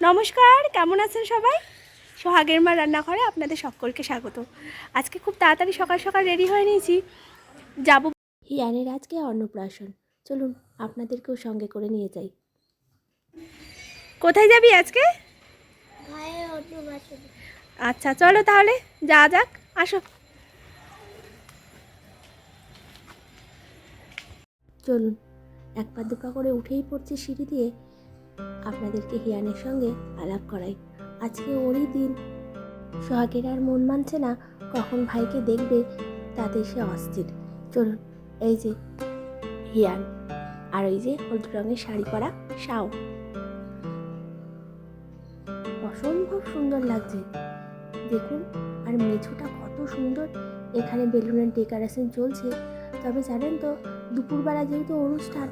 নমস্কার কেমন আছেন সবাই? সোহাগের মা রান্নাঘরে আপনাদের সকলকে স্বাগত। আজকে খুব তাড়াতাড়ি সকাল সকাল রেডি হয়ে নিয়েছি। যাব হিয়ানের আজকে অন্নপ্রাশন। চলুন আপনাদেরকেও সঙ্গে করে নিয়ে যাই। কোথায় যাবি আজকে? আচ্ছা চলো তাহলে যা যাক। আসো। চলুন এক পা দুপা করে উঠেই পড়ছে সিঁড়ি দিয়ে আপনাদেরকে হিয়ানের সঙ্গে আলাপ করাই। আজকে ওরই দিন। সোহাগের আর মন মানছে না কখন ভাইকে দেখবে, তাতে সে অস্থির। চলুন, এই যে হিয়ান, আর ওই যে হলুদ রঙের শাড়ি পরা শাও। অসম্ভব সুন্দর লাগছে। দেখুন, আর মেঝোটা কত সুন্দর। এখানে বেলুনের ডেকোরেশন চলছে। তবে জানেন তো, দুপুরবেলা যেহেতু অনুষ্ঠান,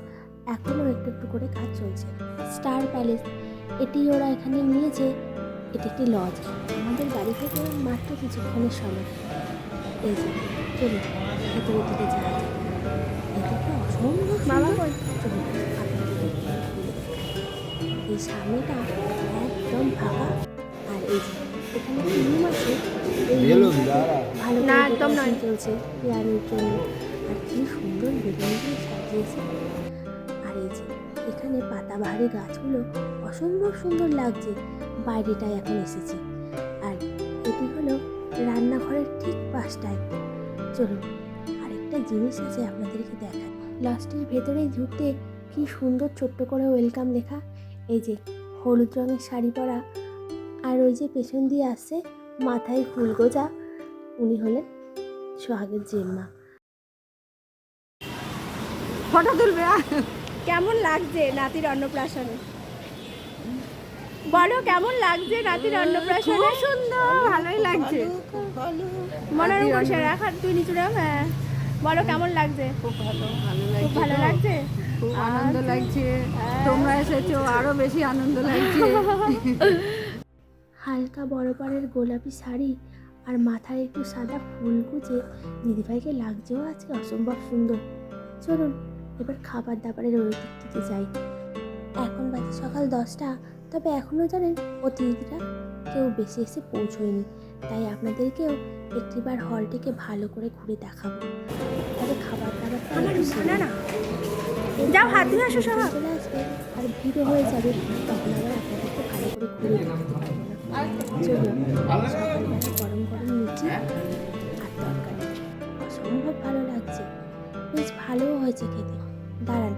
এখনও একটু একটু করে কাজ চলছে। Star palace. এটি ওরা এখানে নিয়েছে এটি একটি লজ আমাদের বাড়ি থেকে মাত্র কিছুক্ষণের সময়। এই যে চলুন ভেতরে দিকে যাওয়া যায় ভেতরটা অসম্ভব বাবা চলুন। এই সামনেটা একদম ফাঁকা। আর এই যে এখানে একটা রুম আছে। ভালো না, না একদম নয়। চলছে পিয়ানোর জন্য। আর কি সুন্দর বেলুন সাজিয়েছে। আর এই যে এখানে পাতাবাহারি গাছগুলো অসম্ভব সুন্দর লাগছে। বাইরেটায় এখন এসেছি। আর এটি হলো রান্নাঘরের ঠিক পাশটায়। চলুন, আরেকটা জিনিস আছে আপনাদেরকে দেখায় লাস্টের ভেতরে ঢুকতে কি সুন্দর ছোট্ট করে ওয়েলকাম লেখা। এই যে হলুদ রঙের শাড়ি পরা। আর ওই যে পেছন দিয়ে আসছে মাথায় ফুল গোজা। উনি হলেন সোহাগের জেম্মা। ফটো তুলবে। কেমন লাগছে নাতির অন্নপ্রাশনে? বলো কেমন লাগছে নাতির অন্নপ্রাশনে? খুব সুন্দর ভালোই লাগছে। মনের বসে রাখ আর তুই নিচু রাখ হ্যাঁ। বলো কেমন লাগছে? খুব ভালো ভালো খুব লাগছে ভালো লাগছে? খুব আনন্দ। লাগছে। হ্যাঁ। তোমরা এসেছ আরও বেশি আনন্দ লাগছে। হালকা বড় পাড়ের গোলাপি শাড়ি আর মাথায় একটু সাদা ফুল গুজে দিদিভাইকে লাগছেও আজকে অসম্ভব সুন্দর। চলুন এবার খাবার দাবারের ওই দিক থেকে যাই। এখন বাজে সকাল দশটা তবে এখনও জানেন অতিথিরা কেউ বেশি এসে পৌঁছয়নি। তাই আপনাদেরকেও একটিবার হলটিকে ভালো করে ঘুরে দেখাবো। তবে খাবার দাবারটা না। যাও হাত ধুয়ে আসো সবাই চলে আসবে আর ভিড় হয়ে যাবে তখন আবার আপনাদেরকে ভালো করে ঘুরে দেখাতে পারব না চলুন সকালবেলা গরম গরম লুচি আর তরকারি। অসম্ভব ভালো লাগছে। বেশ ভালোও হয়েছে খেতে। দাঁড়ান,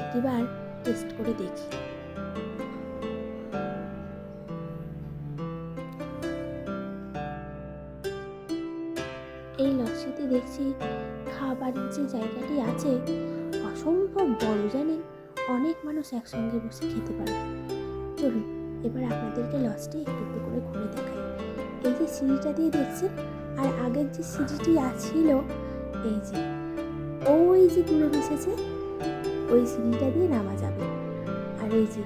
একটিবার টেস্ট করে দেখি। এই লস্যিতে দেখছি খাবারের যে জায়গাটি আছে, অসম্ভব বড় জানেন অনেক মানুষ একসঙ্গে বসে খেতে পারে। চলুন, এবার আপনাদেরকে লসটি একটু একটু করে ঘুরে দেখাই। এই যে সিঁড়িটা দিয়ে দেখছেন, আর আগের যে সিঁড়িটি ছিল এই যে, ওই যে দূরে বসেছে ওই সিঁড়িটা দিয়ে নামা যাবে। আর এই যে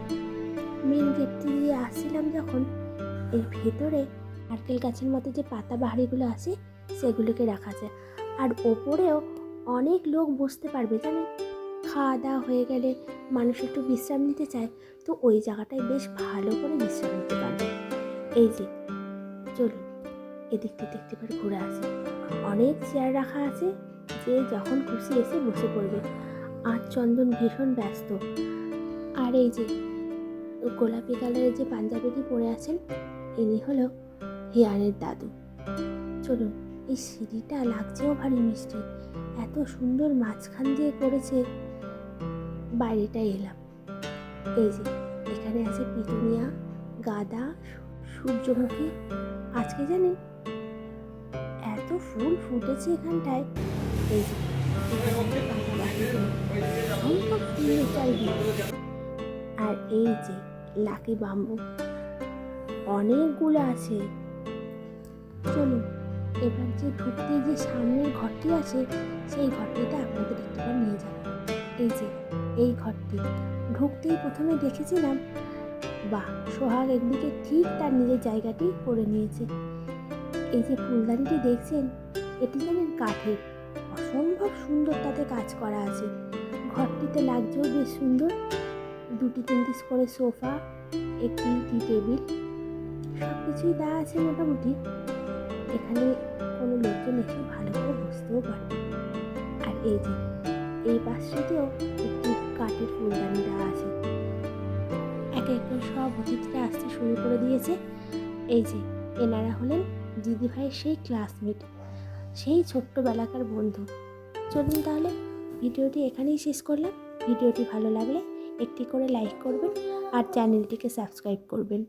মেন গেটটি দিয়ে আসছিলাম যখন, এর ভেতরে নারকেল গাছের মতো যে পাতা বাহারিগুলো আছে, সেগুলোকে রাখা যায়। আর ওপরেও অনেক লোক বসতে পারবে, জানেন? খাওয়া দাওয়া হয়ে গেলে মানুষ একটু বিশ্রাম নিতে চায়, তো ওই জায়গাটায় বেশ ভালো করে বিশ্রাম নিতে পারবে। এই যে, চলুন, এদিক থেকে একটিবার ঘুরে আসি। অনেক চেয়ার রাখা আছে, যে যখন খুশি এসে বসে পড়বে। আর চন্দন ভীষণ ব্যস্ত। আর এই যে গোলাপি কালারের যে পাঞ্জাবিটি পরে আছেন, ইনি হলো হিয়ানের দাদু। চলুন, এই সিঁড়িটা লাগছেও ভারী মিষ্টি। এত সুন্দর মাঝখান দিয়ে করেছে বাইরেটা এলাম। এই যে, এখানে আছে পিটুনিয়া, গাঁদা, সূর্যমুখী। আজকে জানেন? এত ফুল ফুটেছে এখানটায়। এই যে আর এই যে লাকি বাম্বু, অনেকগুলো আছে। চলুন, এবার যে ঢুকতে যে সামনের ঘরটি আছে, সেই ঘরটিতে আপনাদের একটিবার নিয়ে যাব। এই যে, এই ঘরটি। ঢুকতেই প্রথমে দেখেছিলাম, বাহ, সোহাগ একদিকে ঠিক তার নিজের জায়গাটি করে নিয়েছে। এই যে ফুলদানিটি দেখছেন, এটি জানেন কাঠের অসম্ভব সুন্দর তাতে কাজ করা আছে। ঘরটিতে লাগছেও বেশ সুন্দর। দুটি তিনটি করে সোফা, একটি টি টেবিল সব কিছুই দেওয়া আছে মোটামুটি। এখানে কোনো লোকজন এসে ভালো করে বসতেও পারে। আর এই যে, এই পাশটাতেও একটি কাঠের ফুলদানি দেওয়া আছে। এক এক সব অতিথিরা আসতে শুরু করে দিয়েছে। এই যে, এনারা হলেন দিদিভাইয়ের সেই ক্লাসমেট। সেই ছোট্টবেলাকার বন্ধু। চলুন তাহলে ভিডিওটি এখানেই শেষ করলাম। ভিডিওটি ভালো লাগলে একটি করে লাইক করবেন আর চ্যানেলটিকে সাবস্ক্রাইব করবেন।